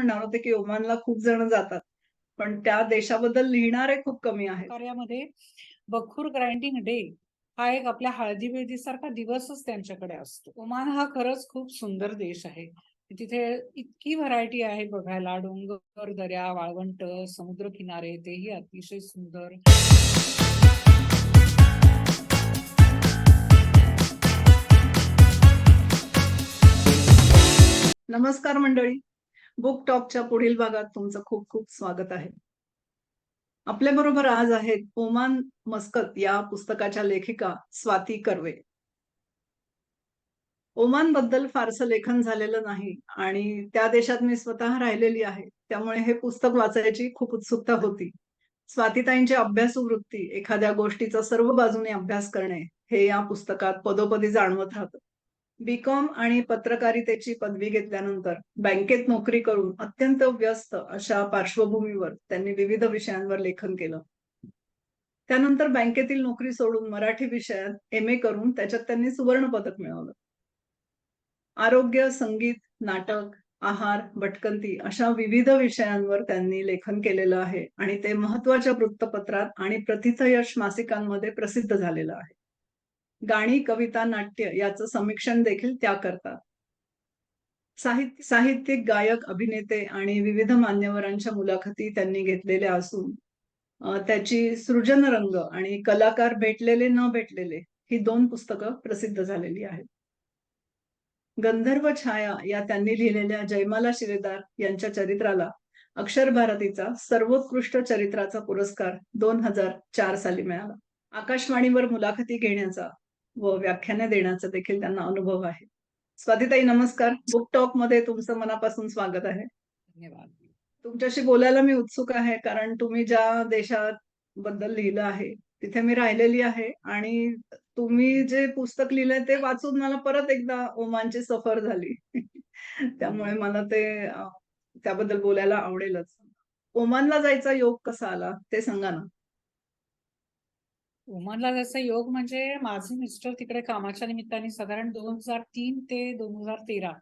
म्हणणार होते की ओमानला खूप जण जातात. पण त्या देशाबद्दल लिहिणारे खूप कमी आहेत. कार्यामध्ये बखूर ग्राइंडिंग डे हा एक आपल्या हळदी बेदी सारखा दिवसच त्यांच्याकडे असतो. ओमान हा खरंच खूप सुंदर देश आहे. तिथे इतकी व्हरायटी आहे बघायला. डोंगर दर्या वाळवंट समुद्र किनारे तेही अतिशय सुंदर. नमस्कार मंडळी. बुक टॉकच्या पुढील भागात तुमचं खूप खूप स्वागत आहे. आपल्या बरोबर आज आहेत ओमान मस्कत या पुस्तकाच्या लेखिका स्वाती कर्वे. ओमानबद्दल फारसं लेखन झालेलं नाही आणि त्या देशात मी स्वतः राहिलेली आहे त्यामुळे हे पुस्तक वाचायची खूप उत्सुकता होती. स्वातीताईंची अभ्यासू वृत्ती एखाद्या गोष्टीचा सर्व बाजूने अभ्यास करणे हे या पुस्तकात पदोपदी जाणवत राहतं. बीकॉम आणि पत्रकारितेची पदवी घेतल्यानंतर बँकेत नोकरी करून अत्यंत व्यस्त अशा पार्श्वभूमीवर त्यांनी विविध विषयांवर लेखन केलं. त्यानंतर बँकेतील नोकरी सोडून मराठी विषयात एम ए करून त्याच्यात त्यांनी सुवर्ण पदक मिळवलं. आरोग्य संगीत नाटक आहार भटकंती अशा विविध विषयांवर त्यांनी लेखन केलेलं आहे आणि ते महत्त्वाच्या वृत्तपत्रात आणि प्रतिथयश मासिकांमध्ये प्रसिद्ध झालेलं आहे. गाणी कविता नाट्य याचं समीक्षण देखील त्या करतात. साहित्य साहित्यिक गायक अभिनेते आणि विविध मान्यवरांच्या मुलाखती त्यांनी घेतलेल्या असून त्याची सृजन रंग आणि कलाकार भेटलेले न भेटलेले ही दोन पुस्तकं प्रसिद्ध झालेली आहेत. गंधर्व छाया या त्यांनी लिहिलेल्या जयमाला शिरेदार यांच्या चरित्राला अक्षर भारतीचा सर्वोत्कृष्ट चरित्राचा पुरस्कार दोन हजार चार साली मिळाला. आकाशवाणीवर मुलाखती घेण्याचा व व्याख्याने देण्याचा देखील त्यांना अनुभव आहे. स्वातीताई नमस्कार. बुक टॉकमध्ये तुमचं मनापासून स्वागत आहे. धन्यवाद. तुमच्याशी बोलायला मी उत्सुक आहे कारण तुम्ही ज्या देशात बद्दल लिहिलं आहे तिथे मी राहिलेली आहे आणि तुम्ही जे पुस्तक लिहिलंय ते वाचून मला परत एकदा ओमानची सफर झाली. त्यामुळे मला ते त्याबद्दल बोलायला आवडेलच. ओमानला जायचा योग कसा आला ते सांगा ना. ओमानला जायचा योग म्हणजे माझे मिस्टर तिकडे कामाच्या निमित्ताने साधारण दोन हजार तीन ते दोन हजार तेरा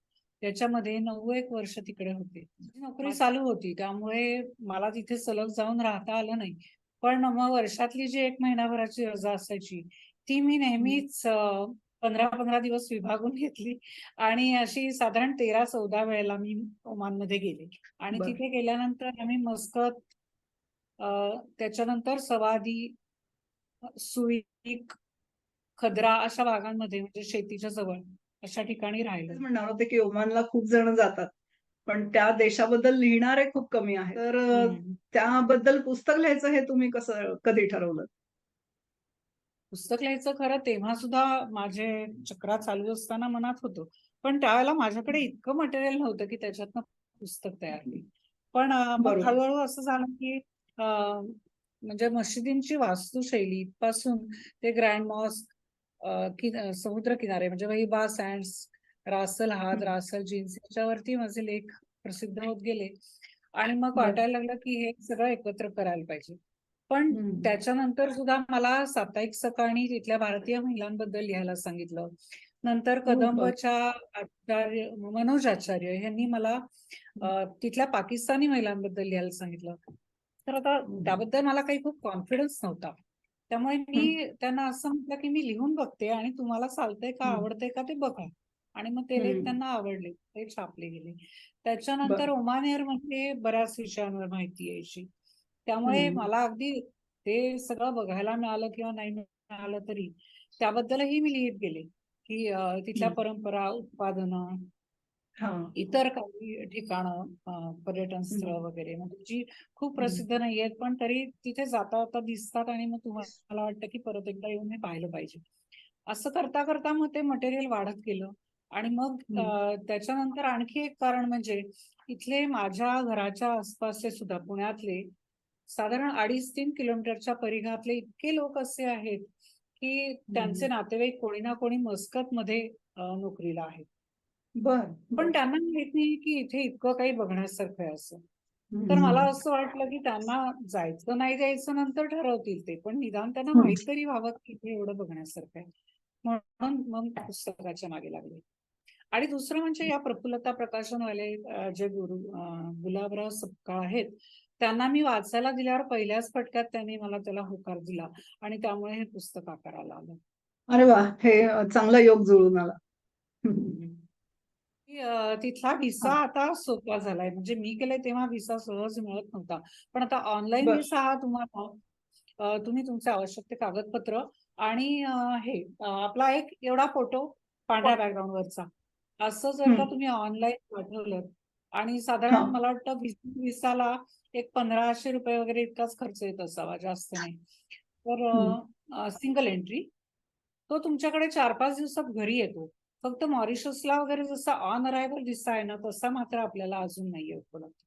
त्याच्यामध्ये नऊ एक वर्ष तिकडे होते. नोकरी चालू होती त्यामुळे मला तिथे सलग जाऊन राहता आलं नाही. पण मग वर्षातली जी एक महिनाभराची रजा असायची ती मी नेहमीच पंधरा पंधरा दिवस विभागून घेतली आणि अशी साधारण तेरा चौदा वेळेला मी ओमानमध्ये गेले. आणि तिथे गेल्यानंतर आम्ही मस्कत त्याच्यानंतर सवादी सुईक खद्रा अशा भागांमध्ये म्हणजे शेतीच्या जवळ अशा ठिकाणी राहिलं. म्हणणार होते की ओमानला खूप जण जातात पण त्या देशाबद्दल लिहिणारे खूप कमी आहेत. तर त्याबद्दल पुस्तक लिहायचं हे तुम्ही कसं कधी ठरवलं? पुस्तक लिहायचं खरं तेव्हा सुद्धा माझे चक्रा चालू असताना मनात होतं. पण त्यावेळेला माझ्याकडे इतकं मटेरियल नव्हतं की त्याच्यातनं पुस्तक तयार केली पण हळूहळू असं झालं की म्हणजे मशिदींची वास्तुशैली पासून ते ग्रँड मॉस्क कि समुद्र किनारे म्हणजे वहिबा सँड्स रासल हात रासल जीन्स याच्यावरती माझे लेख प्रसिद्ध होत गेले. आणि मग वाटायला लागलं की हे सगळं एकत्र करायला पाहिजे. पण त्याच्यानंतर सुद्धा मला साप्ताहिक सकाळी तिथल्या भारतीय महिलांबद्दल लिहायला सांगितलं. नंतर कदंबच्या आचार्य मनोज आचार्य यांनी मला तिथल्या पाकिस्तानी महिलांबद्दल लिहायला सांगितलं. तर आता त्याबद्दल मला काही खूप कॉन्फिडन्स नव्हता. त्यामुळे मी त्यांना असं म्हटलं की मी लिहून बघते आणि तुम्हाला चालतंय का आवडतंय का ते बघा. आणि मग ते लेख त्यांना आवडले. ते छापले गेले. त्याच्यानंतर ओमान एअरमध्ये बऱ्याच विषयांवर माहिती यायची. त्यामुळे मला अगदी ते सगळं बघायला मिळालं किंवा नाही मिळालं तरी त्याबद्दलही मी लिहित गेले. की तिथल्या परंपरा उत्पादनं इतर काही ठिकाणं पर्यटन स्थळ वगैरे म्हणजे जी खूप प्रसिद्ध नाहीयेत पण तरी तिथे जाता जाता दिसतात आणि मग तुम्हाला वाटतं की परत एकदा येऊन हे पाहिलं पाहिजे. असं करता करता मग ते मटेरियल वाढत गेलं. आणि मग त्याच्यानंतर आणखी एक कारण म्हणजे इथले माझ्या घराच्या आसपासचे सुद्धा पुण्यातले साधारण अडीच तीन किलोमीटरच्या परिघातले इतके लोक असे आहेत की त्यांचे नातेवाईक कोणी ना कोणी मस्कत मध्ये नोकरीला आहेत. बर पण त्यांना माहीत नाही की इथे इतकं काही बघण्यासारखं आहे असं. तर मला असं वाटलं की त्यांना जायचं नाही जायचं नंतर ठरवतील ते पण निदान त्यांना माहीत तरी व्हावं की इथे एवढं बघण्यासारखं आहे. म्हणून मग पुस्तकाच्या मागे लागले. आणि दुसरं म्हणजे या प्रफुल्लता प्रकाशनवाले जे गुरु गुलाबराव सपकाळ आहेत त्यांना मी वाचायला दिल्यावर पहिल्याच फटक्यात त्यांनी मला त्याला होकार दिला आणि त्यामुळे हे पुस्तक आकाराला आलं. अरे वा हे चांगला योग जुळून आला. की, तिथला व्हिसा आता सोपा झालाय म्हणजे मी केले तेव्हा व्हिसा सहज मिळत नव्हता पण आता ऑनलाईन. व्हिसा हा तुम्हाला तुम्ही तुमचे आवश्यक ते कागदपत्र आणि हे आपला एक एवढा फोटो पांढऱ्या बॅकग्राऊंड वरचा असं जर का. तुम्ही ऑनलाईन पाठवलं आणि हा. साधारण मला वाटतं व्हिस- व्हिसाला एक पंधराशे रुपये वगैरे इतकाच खर्च येत असावा जास्त नाही तर. सिंगल एंट्री तो तुमच्याकडे चार पाच दिवसात घरी येतो फक्त मॉरिशसला वगैरे जसा ऑन अरायव्हल व्हिसा आहे ना तसा मात्र आपल्याला अजून नाहीये उपलब्ध.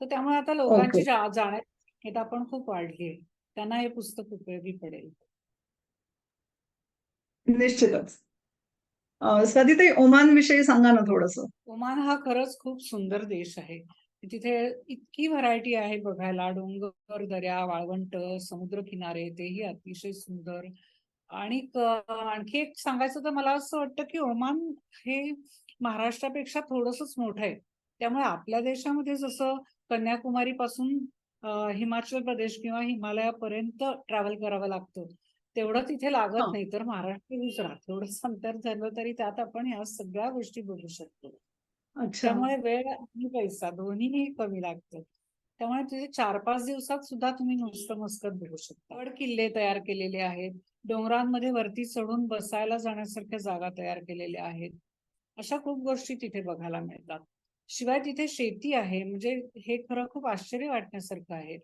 तर त्यामुळे आता लोकांची जाण्याची पण खूप वाढली आहे. त्यांना हे पुस्तक उपयोगी पडेल. निश्चितच. अ, स्वातीताई ओमान विषयी सांगा ना थोडस. ओमान हा खरंच खूप सुंदर देश आहे. तिथे इतकी व्हरायटी आहे बघायला. डोंगर दर्या वाळवंट समुद्र किनारे तेही अतिशय सुंदर. आणि आणखी एक सांगायचं तर मला असं वाटतं की ओमान हे महाराष्ट्रापेक्षा थोडंसंच मोठं आहे. त्यामुळे आपल्या देशामध्ये जसं कन्याकुमारी पासून हिमाचल प्रदेश किंवा हिमालयापर्यंत ट्रॅव्हल करावं लागतं तेवढं तिथे लागत हा. नाही. तर महाराष्ट्र गुजरात एवढंच अंतर झालं तरी त्यात आपण ह्या सगळ्या गोष्टी बघू शकतो. त्यामुळे वेळ आणि पैसा दोन्हीही कमी लागतं. त्यामुळे तिथे चार पाच दिवसात सुद्धा तुम्ही नुसतं मस्कत बघू शकता. गड किल्ले तयार केलेले आहेत. डोंगरांमध्ये वरती चढून बसायला जाण्यासारख्या जागा तयार केलेल्या आहेत. अशा खूप गोष्टी तिथे बघायला मिळतात. शिवाय तिथे शेती आहे म्हणजे हे खरं खूप आश्चर्य वाटण्यासारखं आहे.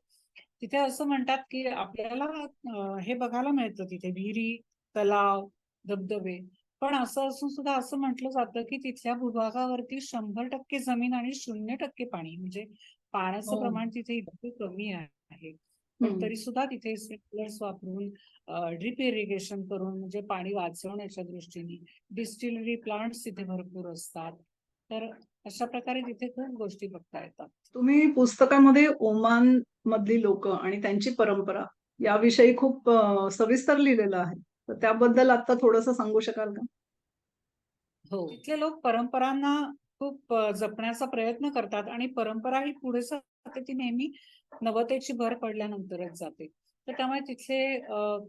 तिथे असं म्हणतात की आपल्याला हे बघायला मिळतं तिथे विहिरी तलाव धबधबे. पण असं असून सुद्धा असं म्हटलं जातं की तिथल्या भूभागावरती शंभर टक्के जमीन आणि शून्य टक्के पाणी म्हणजे पाण्याचं हो. प्रमाण तिथे इतकं कमी आहे. पण. तरी सुद्धा तिथे स्प्रिंकलर्स वापरून ड्रिप इरिगेशन करून म्हणजे पाणी वाचवण्याच्या दृष्टीने डिस्टिलरी प्लांट्स तिथे भरपूर असतात. तर अशा प्रकारे तिथे खूप गोष्टी बघता येतात. तुम्ही पुस्तकामध्ये ओमान मधली लोक आणि त्यांची परंपरा याविषयी खूप सविस्तर लिहिलेलं आहे. तर त्याबद्दल आता थोडस सांगू शकाल का? हो. तिथले लोक परंपरांना खूप जपण्याचा प्रयत्न करतात आणि परंपरा ही पुढे जाते ती नेहमी नवतेची भर पडल्यानंतरच जाते. तर त्यामुळे तिथले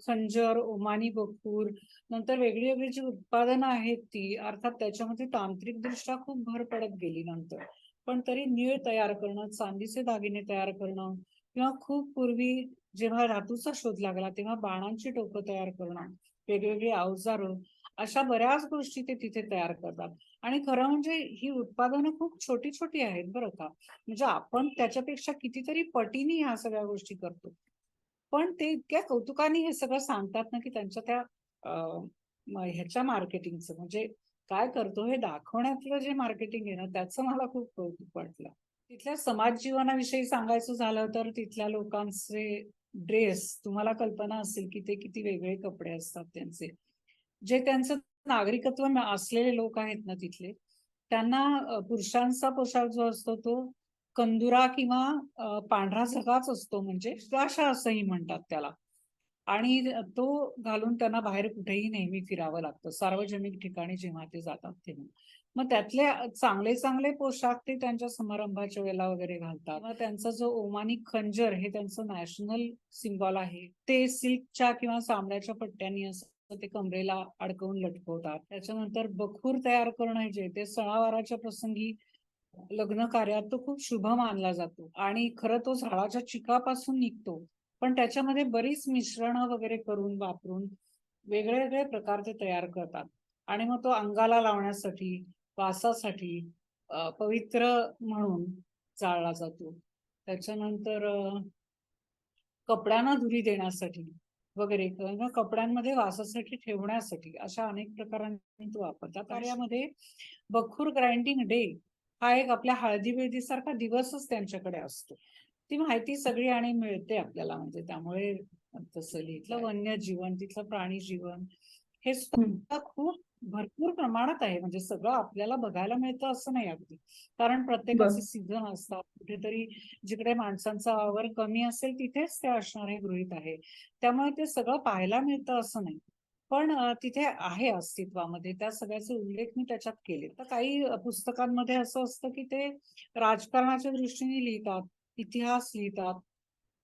खंजर ओमानी बपूर नंतर वेगळी वेगळी जी उत्पादनं आहेत ती अर्थात त्याच्यामध्ये तांत्रिक दृष्ट्या खूप भर पडत गेली नंतर. पण तरी निळ तयार करणं चांदीचे दागिने तयार करणं किंवा खूप पूर्वी जेव्हा धातूचा शोध लागला तेव्हा बाणांची टोकं तयार करणं वेगवेगळी अवजारं अशा बऱ्याच गोष्टी ते तिथे तयार करतात. आणि खरं म्हणजे ही उत्पादनं खूप छोटी छोटी आहेत बरं का. म्हणजे आपण त्याच्यापेक्षा कितीतरी पटीने ह्या सगळ्या गोष्टी करतो. पण ते इतक्या कौतुकाने हे सगळं सांगतात ना की त्यांच्या त्या ह्याच्या मार्केटिंगचं. म्हणजे काय करतो हे दाखवण्यातलं जे मार्केटिंग आहे ना त्याचं मला खूप कौतुक वाटलं. तिथल्या समाज जीवनाविषयी सांगायचं झालं तर तिथल्या लोकांचे ड्रेस तुम्हाला कल्पना असेल की ते किती वेगळे कपडे असतात त्यांचे. जे त्यांचं नागरिकत्व असलेले लोक आहेत ना तिथले त्यांना पुरुषांचा पोशाख जो असतो तो कंदुरा किंवा पांढरा झगाच असतो म्हणजे गाशा असंही म्हणतात त्याला. आणि तो घालून त्यांना बाहेर कुठेही नेहमी फिरावं लागतं. सार्वजनिक ठिकाणी जेव्हा ते जातात तेव्हा. मग त्यातले चांगले चांगले पोशाख ते त्यांच्या समारंभाच्या वेळेला वगैरे घालतात. मग त्यांचा जो ओमानी खंजर हे त्यांचं नॅशनल सिम्बॉल आहे ते सिल्कच्या किंवा चामड्याच्या पट्ट्यांनी असं ते कमरेला अडकवून लटकवतात. त्याच्यानंतर बखूर तयार करणं जे ते सणावाराच्या प्रसंगी लग्न कार्यात तो खूप शुभ मानला जातो. आणि खरं तो झाडाच्या चिकापासून निघतो. पण त्याच्यामध्ये बरीच मिश्रणं वगैरे करून वापरून वेगळे वेगळे प्रकार ते तयार करतात. आणि मग तो अंगाला लावण्यासाठी वासासाठी पवित्र म्हणून जाळला जातो. त्याच्यानंतर कपड्यांना धुरी देण्यासाठी वगैरे किंवा कपड्यांमध्ये वासासाठी ठेवण्यासाठी अशा अनेक प्रकारांनी तो वापरतात. कार्यामध्ये बखूर ग्राइंडिंग डे हा एक आपल्या हळदी बेदी सारखा दिवसच त्यांच्याकडे असतो. ती माहिती सगळी आणि मिळते आपल्याला. म्हणजे त्यामुळे तसं लिहितलं वन्य जीवन तिथलं प्राणी जीवन हे. सुद्धा खूप भरपूर प्रमाणात आहे. म्हणजे सगळं आपल्याला बघायला मिळतं असं नाही अगदी. कारण प्रत्येकाचे. सीझन असतात. कुठेतरी जिकडे माणसांचा वावर कमी असेल तिथेच ते असणार हे गृहित आहे. त्यामुळे ते सगळं पाहायला मिळतं असं नाही. पण तिथे आहे अस्तित्वामध्ये. त्या सगळ्याचे उल्लेख मी त्याच्यात केले. तर काही पुस्तकांमध्ये असं असतं की ते राजकारणाच्या दृष्टीने लिहितात इतिहास लिहितात.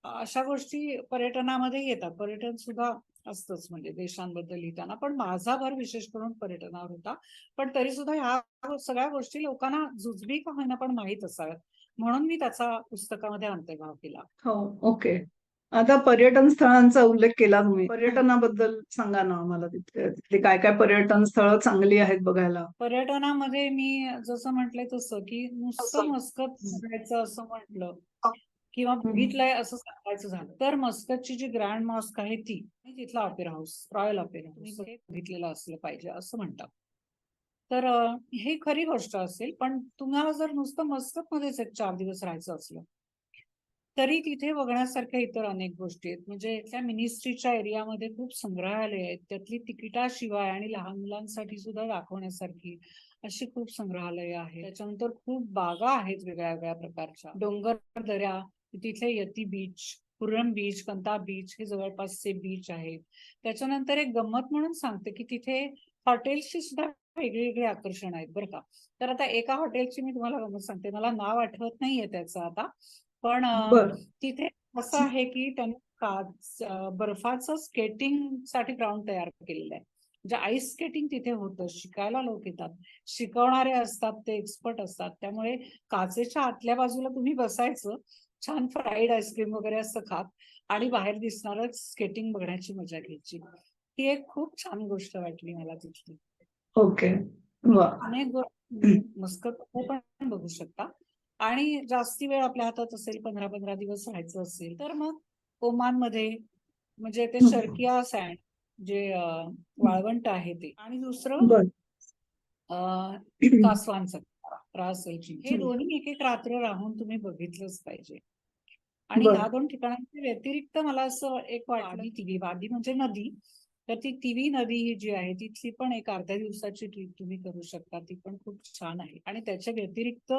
अशा गोष्टी पर्यटनामध्ये येतात. पर्यटन सुद्धा असतंच म्हणजे देशांबद्दल लिहिताना. पण माझा भर विशेष करून पर्यटनावर होता. पण तरी सुद्धा ह्या सगळ्या गोष्टी लोकांना जुजबी का होईना पण माहीत असाव्यात. म्हणून मी त्याचा पुस्तकामध्ये अंतर्भाव केला. हो ओके. आता पर्यटन स्थळांचा उल्लेख केला तुम्ही. पर्यटनाबद्दल सांगा ना आम्हाला तिथे तिथली काय काय पर्यटन स्थळं चांगली आहेत बघायला? पर्यटनामध्ये मी जसं म्हटलंय तसं की नुसतं असं. मस्कत बघायचं असं म्हटलं किंवा. बघितलंय असं सांगायचं झालं तर मस्कतची जी ग्रँड मॉस्क आहे ती तिथला opera house royal opera house हे बघितलेलं असलं पाहिजे असं म्हणतात. तर हे खरी गोष्ट असेल पण तुम्हाला जर नुसतं मस्कत मध्येच एक चार दिवस राहायचं असलं तरी तिथे बघण्यासारख्या इतर अनेक गोष्टी आहेत. म्हणजे त्या मिनिस्ट्रीच्या एरियामध्ये खूप संग्रहालय आहेत. त्यातली तिकिटाशिवाय आणि लहान मुलांसाठी सुद्धा दाखवण्यासारखी अशी खूप संग्रहालय आहेत. त्याच्यानंतर खूप बागा आहेत वेगळ्या वेगळ्या प्रकारच्या. डोंगर दऱ्या तिथे यती बीच पुरम बीच कंता बीच हे जवळपासचे बीच आहेत. त्याच्यानंतर एक गंमत म्हणून सांगते की तिथे हॉटेल्सची सुद्धा वेगळी वेगळी आकर्षण आहेत बरं का. तर आता एका हॉटेलची मी तुम्हाला गंमत सांगते. मला नाव आठवत नाहीये त्याचं आता. पण तिथे असं आहे की त्यांनी काच बर्फाचं स्केटिंगसाठी ग्राउंड तयार केलेलं आहे. म्हणजे आईस स्केटिंग तिथे होतं. शिकायला लोक येतात. शिकवणारे असतात. ते एक्सपर्ट असतात. त्यामुळे काचेच्या आतल्या बाजूला तुम्ही बसायचं. छान फ्राईड आईस्क्रीम वगैरे असं खात आणि बाहेर दिसणारं स्केटिंग बघण्याची मजा घ्यायची. ही एक खूप छान गोष्ट वाटली मला तिथली. ओके. अनेक मस्कत पण बघू शकता. आणि जास्ती वेळ आपल्या हातात असेल पंधरा पंधरा दिवस राहायचं असेल तर मग ओमानमध्ये म्हणजे ते. शर्किया सँड जे वाळवंट आहे ते. आणि दुसरं कासवांचा. रास आहे. हे. दोन्ही एक एक रात्र राहून तुम्ही बघितलंच पाहिजे. आणि. ह्या दोन ठिकाणांच्या व्यतिरिक्त मला असं एक वाटली तिवी वादी म्हणजे नदी. तर ती तिवी नदी ही जी आहे तिथली पण एक अर्ध्या दिवसाची ट्रिप तुम्ही करू शकता. ती पण खूप छान आहे. आणि त्याच्या व्यतिरिक्त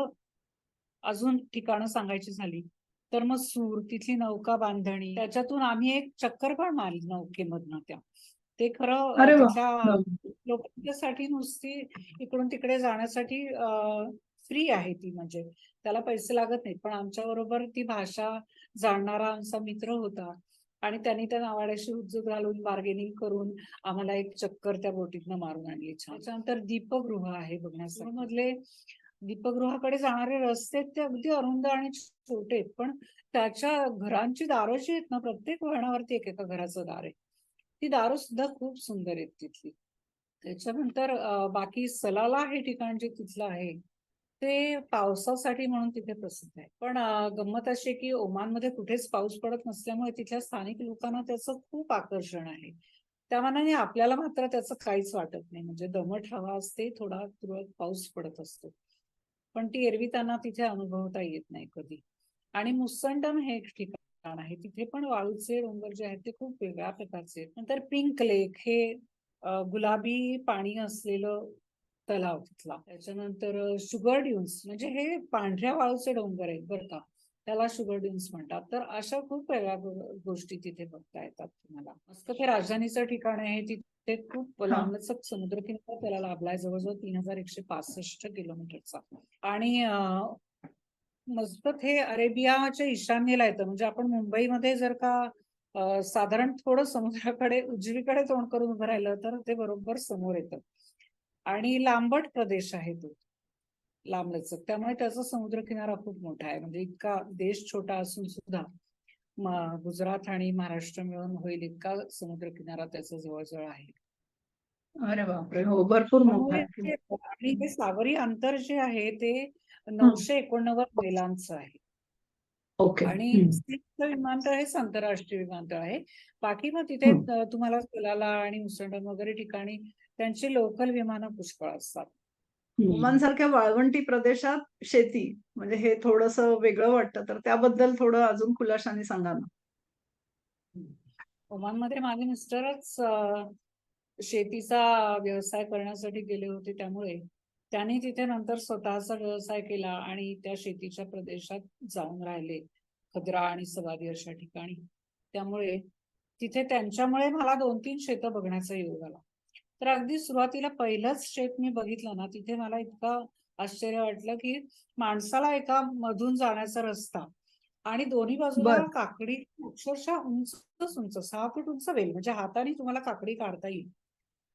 अजून ठिकाणं सांगायची झाली तर मग सूर तिथली नौका बांधणी त्याच्यातून आम्ही एक चक्कर पण मारली नौकेमधनं त्या. ते खरं लोकांच्यासाठी नुसती इकडून तिकडे जाण्यासाठी फ्री आहे ती म्हणजे. त्याला पैसे लागत नाहीत. पण आमच्या बरोबर ती भाषा जाणणारा आमचा मित्र होता. आणि त्यांनी त्या नावाड्याशी उज्जत घालून बार्गेनिंग करून आम्हाला एक चक्कर त्या बोटीतनं मारून आणली. छान त्याच्यानंतर दीपगृह आहे बघण्यासाठी मधले दीपगृहाकडे जाणारे रस्ते ते अगदी अरुंद आणि छोटे पण त्याच्या घरांची दारं जी आहेत ना प्रत्येक वळणावरती एक एका घराचं दार आहे. ती दारू सुद्धा खूप सुंदर आहेत तिथली. त्याच्यानंतर बाकी सलाला हे ठिकाण जे तिथलं आहे ते पावसासाठी म्हणून तिथे प्रसिद्ध आहे. पण गंमत अशी की ओमानमध्ये कुठेच पाऊस पडत नसल्यामुळे तिथल्या स्थानिक लोकांना त्याचं खूप आकर्षण आहे. त्या मनाने आपल्याला मात्र त्याचं काहीच वाटत नाही. म्हणजे दमट हवा असते थोडा तुरळक पाऊस पडत असतो. पण ती एरवी त्यांना तिथे अनुभवता येत नाही कधी. आणि मुसंडम हे एक ठिकाण आहे. तिथे पण वाळूचे डोंगर जे आहेत ते खूप वेगळ्या प्रकारचे नंतर पिंक लेक हे गुलाबी पाणी असलेलं तलाव तिथला. त्याच्यानंतर शुगर ड्यून्स म्हणजे हे पांढऱ्या वाळूचे डोंगर आहेत बरं का. त्याला शुगर ड्यून्स म्हणतात. तर अशा खूप वेगळ्या गोष्टी तिथे बघता येतात तुम्हाला. मस्कत हे राजधानीचं ठिकाण आहे. तिथे खूप लांबलचक समुद्र किनारा त्याला लाभलाय. जवळजवळ तीन हजार एकशे पासष्ट किलोमीटरचा. आणि मस्कत हे अरेबियाच्या ईशान्येला येतं. म्हणजे आपण मुंबईमध्ये जर का साधारण थोडं समुद्राकडे उजवीकडे तोंड करून उभं राहिलं तर ते बरोबर समोर येतं. आणि लांबट प्रदेश आहे तो लांबलचक. त्यामुळे त्याचा समुद्र किनारा खूप मोठा आहे. म्हणजे इतका देश छोटा असून सुद्धा गुजरात आणि महाराष्ट्र मिळून होईल इतका समुद्र किनारा त्याचा जवळजवळ आहे. अरे बापरे! हो भरपूर आणि हे सागरी अंतर जे आहे ते नऊशे एकोणनव्वद मैलांचं आहे. ओके. आणि विमानतळ हेच आंतरराष्ट्रीय विमानतळ आहे. बाकी मग तिथे तुम्हाला सलाला आणि मुसंडम वगैरे ठिकाणी त्यांची लोकल विमानं पुष्कळ असतात. ओमान सारख्या वाळवंटी प्रदेशात शेती म्हणजे हे थोडस वेगळं वाटतं तर त्याबद्दल थोडं अजून खुलाशाने सांगा ना. ओमानमध्ये माझे मिस्टरच शेतीचा व्यवसाय करण्यासाठी गेले होते त्यामुळे त्यांनी तिथे नंतर स्वतःचा व्यवसाय केला आणि त्या शेतीच्या प्रदेशात जाऊन राहिले. खद्रा आणि सवादी अशा ठिकाणी. त्यामुळे तिथे त्यांच्यामुळे मला दोन तीन शेतं बघण्याचा योग आला. तर अगदी सुरुवातीला पहिलंच शेत मी बघितलं ना तिथे मला इतकं आश्चर्य वाटलं की माणसाला एका मधून जाण्याचा रस्ता आणि दोन्ही बाजूला. काकडी अक्षरशः उंचच उंच सहा फूट उंच वेल म्हणजे हाताने तुम्हाला काकडी काढता येईल.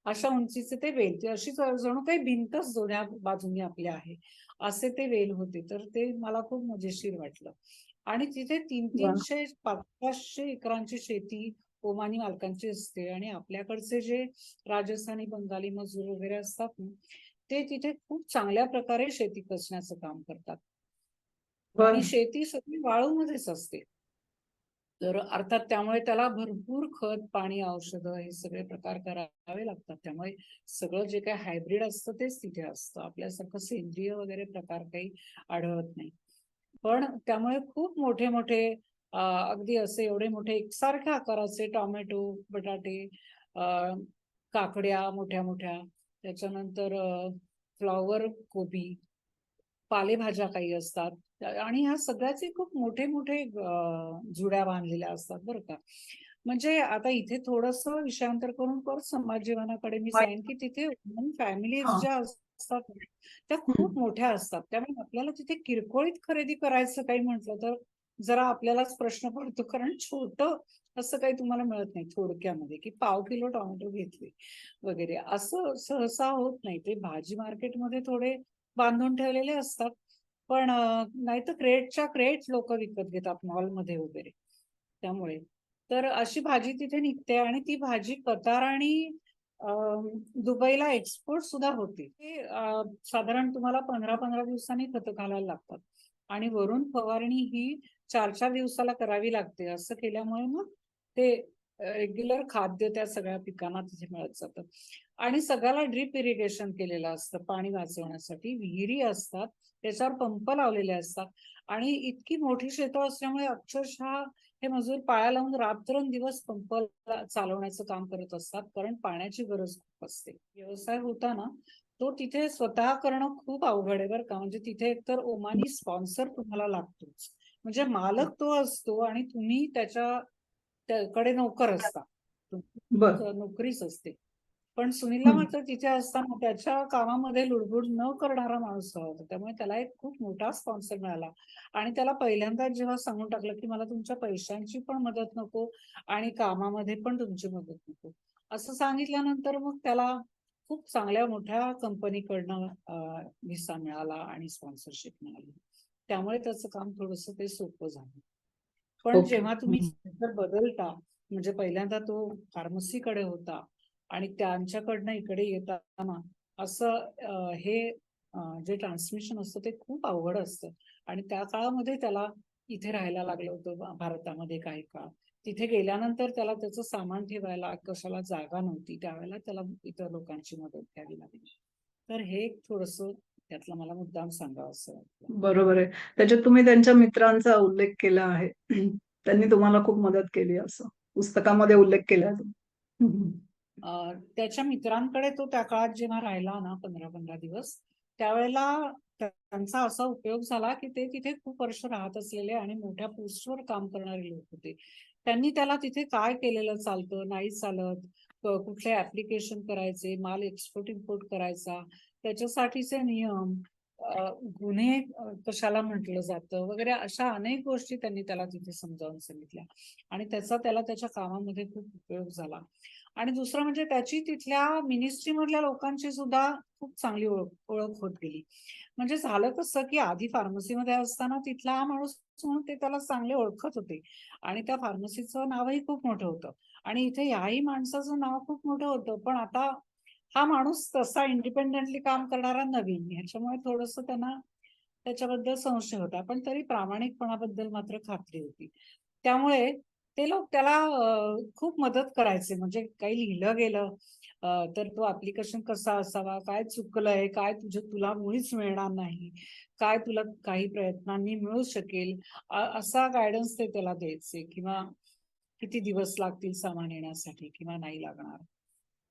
अशा उंचीचे ते वेल ते अशी जणू काही भिंतच दोन्ही बाजूनी आपल्या आहे. असे ते वेल होते. तर ते मला खूप मजेशीर वाटलं. आणि तिथे तीन. तीनशे पाच पाचशे एकरांची शेती ओमानी मालकांची असते. आणि आपल्याकडचे जे राजस्थानी बंगाली मजूर वगैरे असतात ना ते तिथे खूप चांगल्या प्रकारे शेती कसण्याचं काम करतात. आणि शेती सगळी वाळूमध्येच असते. तर अर्थात त्यामुळे त्याला भरपूर खत पाणी औषधं हे सगळे प्रकार करावे लागतात. त्यामुळे सगळं जे काही हायब्रिड असतं तेच तिथे असतं. आपल्यासारखं सेंद्रिय वगैरे प्रकार काही आढळत नाही. पण त्यामुळे खूप मोठे मोठे अगदी असे एवढे मोठे एकसारख्या आकाराचे टोमॅटो बटाटे काकड्या मोठ्या मोठ्या त्याच्यानंतर फ्लॉवर कोबी पालेभाज्या काही असतात. आणि ह्या सगळ्याचे खूप मोठे मोठे जुड्या बांधलेल्या असतात बरं का. म्हणजे आता इथे थोडस विषयांतर करून परत समाज जीवनाकडे मी सांगेन की तिथे फॅमिलीज हा. ज्या असतात त्या खूप मोठ्या असतात. त्यामुळे आपल्याला तिथे किरकोळीत खरेदी करायचं काही म्हटलं तर जरा आपल्यालाच प्रश्न पडतो. कारण छोट असं काही तुम्हाला मिळत नाही थोडक्यामध्ये की पाव किलो टोमॅटो घेतले वगैरे. असं सहसा होत नाही. ते भाजी मार्केटमध्ये थोडे बांधून ठेवलेले असतात. पण नाही तर क्रेटच्या क्रेट लोक विकत घेतात मॉलमध्ये वगैरे. त्यामुळे. तर अशी भाजी तिथे निघते आणि ती भाजी कतार आणि दुबईला एक्सपोर्ट सुद्धा होते. ते साधारण तुम्हाला पंधरा पंधरा दिवसांनी खत घालायला लागतात. आणि वरून फवारणी ही चार चार दिवसाला करावी लागते. असं केल्यामुळे मग ते रेग्युलर खाद्य त्या सगळ्या पिकांना तिथे मिळत जातं. आणि सगळ्याला ड्रीप इरिगेशन केलेलं असतं पाणी वाचवण्यासाठी. विहिरी असतात त्याच्यावर पंप लावलेले असतात. आणि इतकी मोठी शेतं असल्यामुळे अक्षरशः हे मजूर पाया लावून रात्रंदिवस पंप चालवण्याचं काम करत असतात. कारण पाण्याची गरज खूप असते. व्यवसाय होता ना तो तिथे स्वतः करणं खूप अवघड आहे बरं का. म्हणजे तिथे एकतर ओमानी स्पॉन्सर तुम्हाला लागतोच. म्हणजे मालक तो असतो आणि तुम्ही त्याच्या त्याकडे नोकर असता. बर. तुमची नोकरीच असते. पण सुनीलला. मात्र तिथे असताना त्याच्या कामामध्ये लुडबुड न करणारा माणूस हवा होता. त्यामुळे त्याला एक खूप मोठा स्पॉन्सर मिळाला. आणि त्याला पहिल्यांदा जेव्हा सांगून टाकलं की मला तुमच्या पैशांची पण मदत नको आणि कामामध्ये पण तुमची मदत नको. असं सांगितल्यानंतर मग त्याला खूप चांगल्या मोठ्या कंपनीकडनं व्हिसा मिळाला आणि स्पॉन्सरशिप मिळाली. त्यामुळे त्याचं काम थोडस ते सोपं झालं. पण. जेव्हा तुम्ही. जर बदलता म्हणजे पहिल्यांदा तो फार्मसीकडे होता आणि त्यांच्याकडनं इकडे येताना असं हे जे ट्रान्समिशन असतं ते खूप अवघड असतं आणि त्या काळामध्ये त्याला इथे राहायला लागलं होतं भारतामध्ये काही काळ तिथे गेल्यानंतर त्याला त्याचं सामान ठेवायला कशाला जागा नव्हती त्यावेळेला त्याला इतर लोकांची मदत घ्यावी लागली तर हे एक थोडस त्यातला मला मुद्दाम सांगावं असं बरोबर आहे. त्याच्यात तुम्ही त्यांच्या मित्रांचा उल्लेख केला आहे. त्यांनी तुम्हाला खूप मदत केली असं. पुस्तकामध्ये उल्लेख केला त्याच्या मित्रांकडे तो त्या काळात जेव्हा राहिला ना पंधरा पंधरा दिवस त्यावेळेला त्या- त्यांचा असा उपयोग झाला की ते तिथे खूप वर्ष राहत असलेले आणि मोठ्या पोस्टवर काम करणारे लोक होते. त्यांनी त्याला तिथे काय केलेलं चालतं? नाही चालत. कुठले ऍप्लिकेशन करायचे? माल एक्सपोर्ट इम्पोर्ट करायचा. त्याच्यासाठीचे नियम गुन्हे कशाला म्हटलं जातं वगैरे अशा अनेक गोष्टी त्यांनी त्याला तिथे समजावून सांगितल्या. आणि त्याचा त्याला त्याच्या कामामध्ये खूप उपयोग झाला. आणि दुसरं म्हणजे त्याची तिथल्या मिनिस्ट्री मधल्या लोकांची सुद्धा खूप चांगली ओळख ओळख होत गेली. म्हणजे झालं कसं की आधी फार्मसीमध्ये असताना तिथला हा माणूस म्हणून ते त्याला चांगले ओळखत होते. आणि त्या फार्मसीचं नावही खूप मोठं होतं. आणि इथे याही माणसाचं नाव खूप मोठं होतं. पण आता हा माणूस तसा इंडिपेंडेंटली काम करणारा नवीन. ह्याच्यामुळे थोडस त्यांना त्याच्याबद्दल संशय होता. पण तरी प्रामाणिकपणाबद्दल मात्र खात्री होती. त्यामुळे ते लोक त्याला खूप मदत करायचे. म्हणजे काही लिहिलं गेलं तर तो ऍप्लिकेशन कसा असावा? काय चुकलंय? काय तुझं तुला मुळीच मिळणार नाही? काय तुला काही प्रयत्नांनी मिळू शकेल? असा गायडन्स ते त्याला द्यायचे. किंवा किती दिवस लागतील सामान येण्यासाठी किंवा नाही लागणार?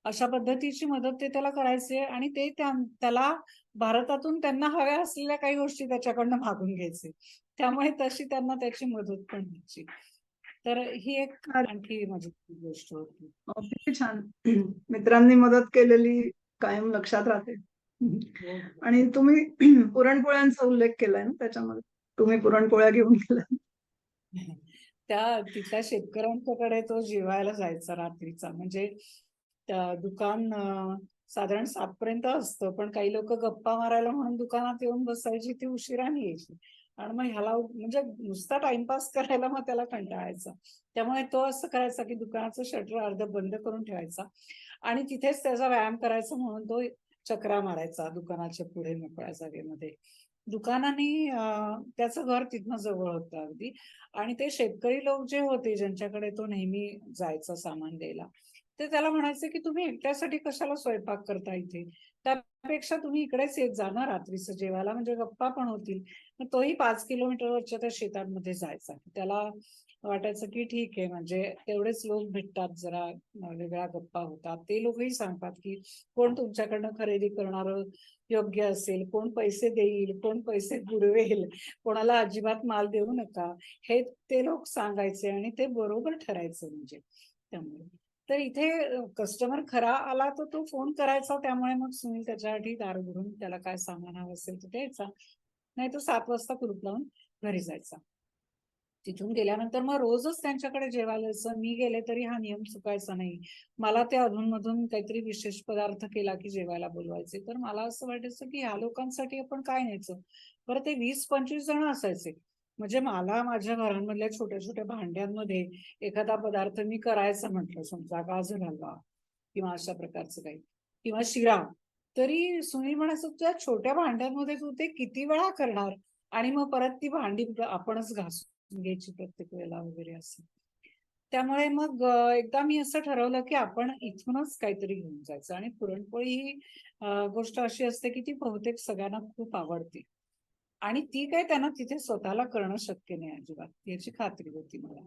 अशा पद्धतीची मदत ते त्याला करायचे आणि ते त्या- त्याला भारतातून त्यांना हव्या असलेल्या काही गोष्टी त्याच्याकडनं मागून घ्यायचे. त्यामुळे तशी त्यांना त्याची मदत पण व्हायची. तर ही एक. आणखी माझी गोष्ट होती. छान. मित्रांनी मदत केलेली कायम लक्षात राहते. हो. आणि तुम्ही पुरणपोळ्यांचा उल्लेख केलाय ना त्याच्यामध्ये? तुम्ही पुरणपोळ्या घेऊन गेला. त्या तिथल्या शेतकऱ्यांच्याकडे तो जेवायला जायचा रात्रीचा. म्हणजे दुकान साधारण सातपर्यंत असतं. पण काही लोक गप्पा मारायला म्हणून दुकानात येऊन बसायची ती उशिराने यायची आणि मग ह्याला म्हणजे नुसता टाइमपास करायला मग त्याला कंटाळायचा. त्यामुळे तो असं करायचा की दुकानाचं शटर अर्ध बंद करून ठेवायचा. आणि तिथेच त्याचा व्यायाम करायचा म्हणून तो चक्रा मारायचा दुकानाच्या पुढे मोकळ्या जागेमध्ये. दुकानाने त्याचं घर तिथनं जवळ होतं अगदी. आणि ते शेतकरी लोक जे होते ज्यांच्याकडे तो नेहमी जायचा सामान द्यायला ते त्याला म्हणायचे की तुम्ही एकट्यासाठी कशाला स्वयंपाक करता इथे? त्यापेक्षा तुम्ही इकडेच येत जा ना रात्रीचं जेवायला म्हणजे गप्पा पण होतील. मग तोही पाच किलोमीटरवरच्या त्या शेतांमध्ये जायचा. त्याला वाटायचं की ठीक आहे म्हणजे तेवढेच लोक भेटतात जरा अं, वेगळ्या गप्पा होतात. ते लोकही सांगतात की कोण तुमच्याकडनं खरेदी करणार योग्य असेल कोण पैसे देईल कोण पैसे बुडवेल कोणाला अजिबात माल देऊ नका. हे ते लोक सांगायचे आणि ते बरोबर ठरायचं म्हणजे त्यामुळे. तर इथे कस्टमर खरा आला तर तो फोन करायचा. त्यामुळे मग सुनील त्याच्यासाठी दार उघडून त्याला काय सामान हवं असेल तर द्यायचा. नाही तो सात वाजता कुलूप लावून घरी जायचा. तिथून गेल्यानंतर मग रोजच त्यांच्याकडे जेवायला जायचं मी गेले तरी हा नियम चुकायचा नाही. मला ते अधूनमधून काहीतरी विशेष पदार्थ केला की जेवायला बोलवायचे. तर मला असं वाटायचं की ह्या लोकांसाठी आपण काय न्यायचं? बरं ते वीस पंचवीस जण असायचे. म्हणजे मला माझ्या घरांमधल्या छोट्या छोट्या भांड्यांमध्ये एखादा पदार्थ मी करायचा म्हटलं समजा गाजर हलवा किंवा अशा प्रकारचं काही किंवा शिरा तरी सुनील म्हणायचं तुझ्या छोट्या भांड्यांमध्ये तू ते किती वेळा करणार? आणि मग परत ती भांडी आपणच घासून घ्यायची प्रत्येक वेळेला वगैरे असं. त्यामुळे मग एकदा मी असं ठरवलं की आपण इथूनच काहीतरी घेऊन जायचं. आणि पुरणपोळी ही गोष्ट अशी असते की ती बहुतेक सगळ्यांना खूप आवडते. आणि ती काय त्यांना तिथे स्वतःला करणं शक्य नाही अजिबात. याची खात्री होती मला.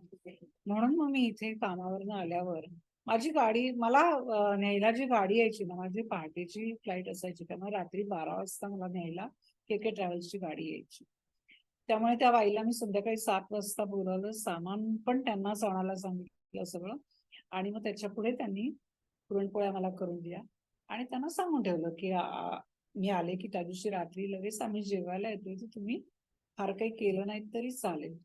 म्हणून मग मी इथे कामावरनं आल्यावर माझी गाडी मला न्यायला जी गाडी यायची ना माझी पहाटेची फ्लाईट असायची त्यामुळे रात्री बारा वाजता मला न्यायला के के ट्रॅव्हल्सची गाडी यायची. त्यामुळे त्या बाईला मी संध्याकाळी सात वाजता बोलावलं सामान पण त्यांना आणायला सांगितलं सगळं. आणि मग त्याच्या पुढे त्यांनी पुरणपोळ्या मला करून दिल्या. आणि त्यांना सांगून ठेवलं की मी आले की त्या दिवशी रात्री लगेच आम्ही जेवायला येतोय तर तुम्ही फार काही केलं नाही तरी चालेल.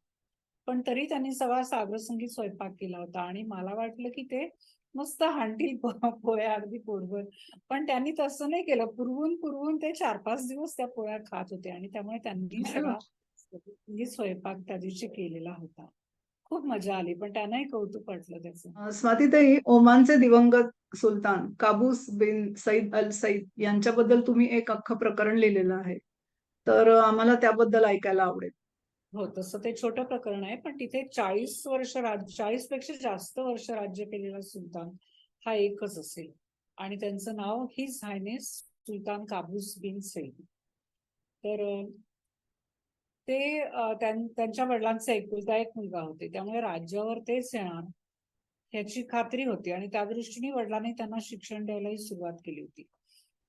पण तरी त्यांनी सगळा सागरसंगीत स्वयंपाक केला होता आणि मला वाटलं की ते मस्त हांडील पोळ्या अगदी पोटभर. पण त्यांनी तसं नाही केलं. पुरवून पुरवून ते चार पाच दिवस त्या पोळ्या खात होते आणि त्यामुळे त्यांनी सगळा स्वयंपाक त्या दिवशी केलेला होता. खूप मजा आली पण त्यांनाही कौतुक वाटलं त्याचं. स्वातीताई ओमानचे दिवंगत सुलतान Qaboos bin Said al Said यांच्याबद्दल तुम्ही एक अख्खं प्रकरण लिहिलेलं आहे. तर आम्हाला त्याबद्दल ऐकायला आवडेल. हो तसं ते छोटं प्रकरण आहे पण तिथे चाळीस वर्ष राज्य चाळीसपेक्षा जास्त वर्ष राज्य केलेला सुलतान हा एकच असेल. आणि त्यांचं नाव His Highness Sultan Qaboos bin Said. तर ते त्यांच्या वडिलांचा एकुलता एक मुलगा होते त्यामुळे राज्यावर तेच येणार. ह्याची खात्री होती आणि त्या दृष्टीने वडिलांनी त्यांना शिक्षण द्यायलाही सुरुवात केली होती.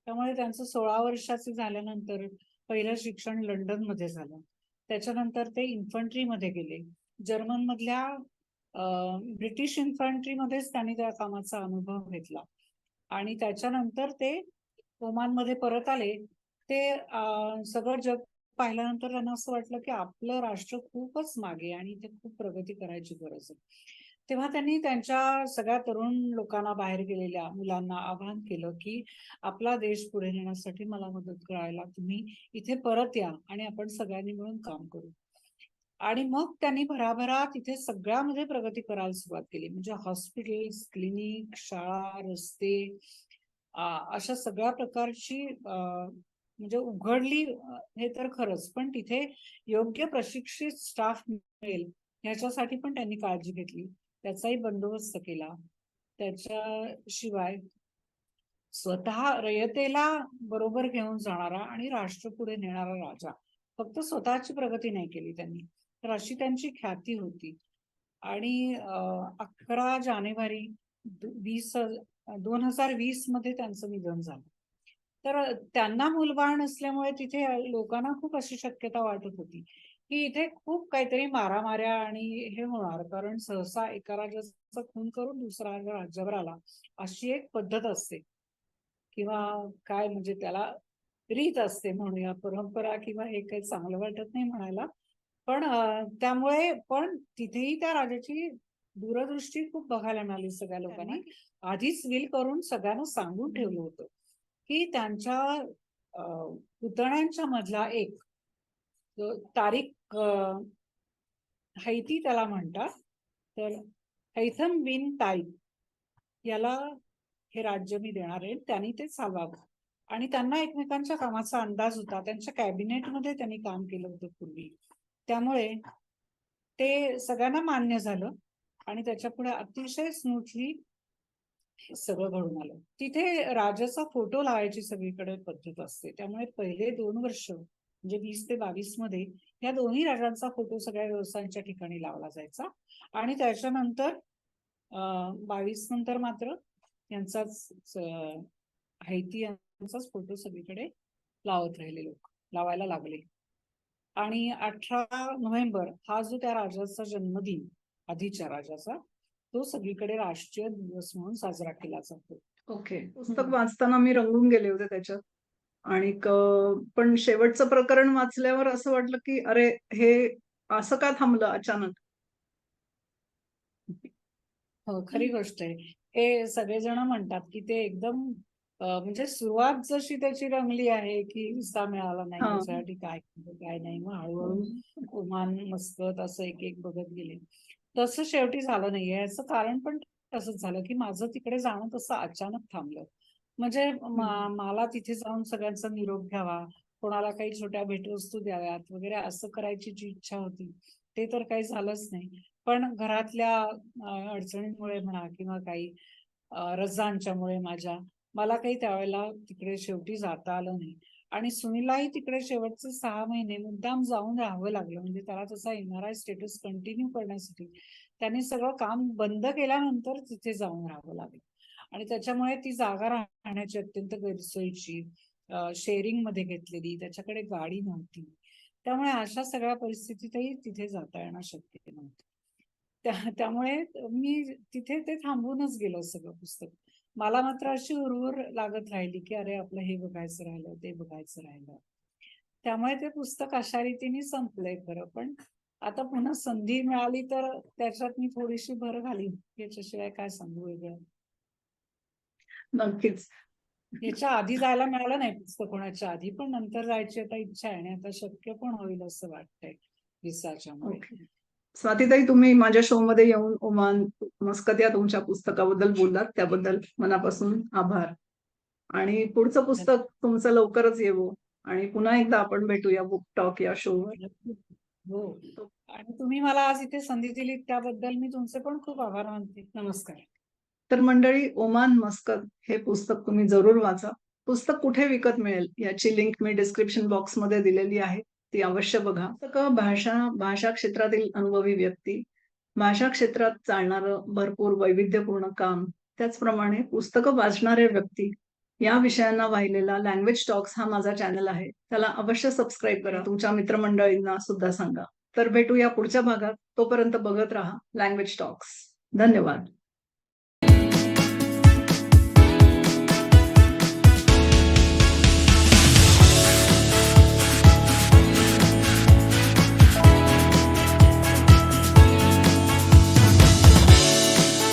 त्यामुळे त्यांचं सोळा वर्षाचे झाल्यानंतर पहिलं शिक्षण लंडनमध्ये झालं. त्याच्यानंतर ते इन्फंट्री मध्ये गेले. जर्मन मधल्या ब्रिटिश इन्फंट्री मध्येच त्यांनी त्या कामाचा अनुभव घेतला. आणि त्याच्यानंतर ते ओमानमध्ये परत आले. ते सगळं जग पाहिल्यानंतर त्यांना असं वाटलं की आपलं राष्ट्र खूपच मागे आणि इथे खूप प्रगती करायची गरज आहे. तेव्हा त्यांनी त्यांच्या सगळ्या तरुण लोकांना बाहेर गेलेल्या मुलांना आवाहन केलं की आपला देश पुढे नेण्यासाठी मला मदत करायला तुम्ही इथे परत या आणि आपण सगळ्यांनी मिळून काम करू. आणि मग त्यांनी भराभरा तिथे सगळ्यामध्ये प्रगती करायला सुरुवात केली. म्हणजे हॉस्पिटल्स क्लिनिक शाळा रस्ते अशा सगळ्या प्रकारची म्हणजे उघडली हे तर खरंच पण तिथे योग्य प्रशिक्षित स्टाफ मिळेल ह्याच्यासाठी पण त्यांनी काळजी घेतली. त्याचाही बंदोबस्त केला. त्याच्याशिवाय स्वतः रयतेला बरोबर घेऊन जाणारा आणि राष्ट्र पुढे नेणारा राजा फक्त स्वतःची प्रगती नाही केली त्यांनी. तर अशी त्यांची ख्याती होती. आणि अकरा जानेवारी वीस दोन हजार वीसमध्ये त्यांचं निधन झालं. तर त्यांना मूलबाळ नसल्यामुळे तिथे लोकांना खूप अशी शक्यता वाटत होती. की इथे खूप काहीतरी मारामाऱ्या आणि हे होणार. कारण सहसा एका राजाचा खून करून दुसरा राजा राज्यावर आला अशी एक पद्धत असते. किंवा काय म्हणजे त्याला रीत असते म्हणूया परंपरा किंवा हे काही चांगलं वाटत नाही म्हणायला. पण त्यामुळे पण तिथेही त्या राजाची दूरदृष्टी खूप बघायला मिळाली सगळ्या लोकांनी. आधीच विल करून सगळ्यांना सांगून ठेवलं होतं की त्यांच्या पुतण्यांच्या मधला एक तारीख हैती त्याला म्हणतात. तर हैथम बिन ताईक याला हे राज्य मी देणार आहे. त्यांनी ते चालवावं. आणि त्यांना एकमेकांच्या कामाचा अंदाज होता. त्यांच्या कॅबिनेटमध्ये त्यांनी काम केलं होतं पूर्वी. त्यामुळे ते सगळ्यांना मान्य झालं आणि त्याच्या पुढे अतिशय स्मूथली सगळं घडून आलं. तिथे राजाचा फोटो लावायची सगळीकडे पद्धत असते. त्यामुळे पहिले दोन वर्ष म्हणजे वीस ते बावीसमध्ये या दोन्ही राजांचा फोटो सगळ्या व्यवसायांच्या ठिकाणी लावला जायचा. आणि त्याच्यानंतर बावीस नंतर मात्र यांचाच हैती यांचाच फोटो सगळीकडे लावत राहिले लोक लावायला लागले. आणि अठरा नोव्हेंबर हा जो त्या राजाचा जन्मदिन आधीच्या राजाचा तो सगळीकडे राष्ट्रीय दिवस म्हणून साजरा केला जातो. ओके. पुस्तक. वाचताना मी रंगून गेले होते त्याच्यात. आणि पण शेवटचं प्रकरण वाचल्यावर असं वाटलं की अरे हे असं का थांबलं अचानक? हो खरी गोष्ट आहे. हे सगळेजण म्हणतात की ते एकदम म्हणजे सुरुवात जशी त्याची रंगली आहे की हिस्सा मिळाला नाही. त्याच्यासाठी काय काय नाही. मग हळूहळू ओमान मस्कत असं एक एक बघत गेले. तसं शेवटी झालं नाहीये. याचं कारण पण तसंच झालं की माझं तिकडे जाणं तसं अचानक थांबलं. म्हणजे मला तिथे जाऊन सगळ्यांचा निरोप घ्यावा. कोणाला काही छोट्या भेटवस्तू द्याव्यात वगैरे असं करायची जी इच्छा होती ते तर काही झालंच नाही. पण घरातल्या अडचणींमुळे म्हणा किंवा काही रजांच्यामुळे माझ्या मला काही त्यावेळेला तिकडे शेवटी जाता आलं नाही. आणि सुनीलाही तिकडे शेवटचे सहा महिने मुद्दाम जाऊन राहावं लागलं. म्हणजे त्याला तसा एनआरआय स्टेटस कंटिन्यू करण्यासाठी त्यांनी सगळं काम बंद केल्यानंतर तिथे जाऊन राहावं लागलं. आणि त्याच्यामुळे ती जागा राहण्याची अत्यंत गैरसोयीची शेअरिंगमध्ये घेतलेली त्याच्याकडे गाडी नव्हती. त्यामुळे अशा सगळ्या परिस्थितीतही तिथे जाता येणं शक्य नव्हतं. त्यामुळे मी तिथे ते थांबूनच गेलो सगळं पुस्तक. मला मात्र अशी उरवर लागत राहिली की अरे आपलं हे बघायचं राहिलं ते बघायचं राहिलं. त्यामुळे ते पुस्तक अशा रीतीने संपलंय खरं पण आता पुन्हा संधी मिळाली तर त्याच्यात मी थोडीशी भर घालीन. याच्याशिवाय काय सांगू वेगळं. नक्कीच. याच्या आधी जायला मिळालं नाही पुस्तक होण्याच्या आधी पण नंतर जायची आता इच्छा आहे आणि आता शक्य पण होईल असं वाटतंय विसाच्यामुळे. स्वातीताई तुम्ही माझ्या शो मध्ये येऊन ओमान मस्कत या तुमच्या पुस्तकाबद्दल बोललात त्याबद्दल मनापासून आभार. आणि पुढचं पुस्तक तुमचं लवकरच येवो आणि पुन्हा एकदा आपण भेटूया बुक टॉक या शोवर हो. आणि तुम्ही मला आज इथे संधी दिली त्याबद्दल मी तुमचे पण खूप आभार मानते. नमस्कार. तर मंडळी ओमान मस्कत हे पुस्तक तुम्ही जरूर वाचा. पुस्तक कुठे विकत मिळेल याची लिंक मी डिस्क्रिप्शन बॉक्समध्ये दिलेली आहे. ती अवश्य बघा. पुस्तकं भाषा भाषा क्षेत्रातील अनुभवी व्यक्ती. भाषा क्षेत्रात चालणारं भरपूर वैविध्यपूर्ण काम. त्याचप्रमाणे पुस्तकं वाचणारे व्यक्ती. या विषयांना वाहिलेला लँग्वेज टॉक्स हा माझा चॅनल आहे. त्याला अवश्य सबस्क्राईब करा. तुमच्या मित्रमंडळींना सुद्धा सांगा. तर भेटूया पुढच्या भागात. तोपर्यंत बघत राहा लँग्वेज टॉक्स धन्यवाद.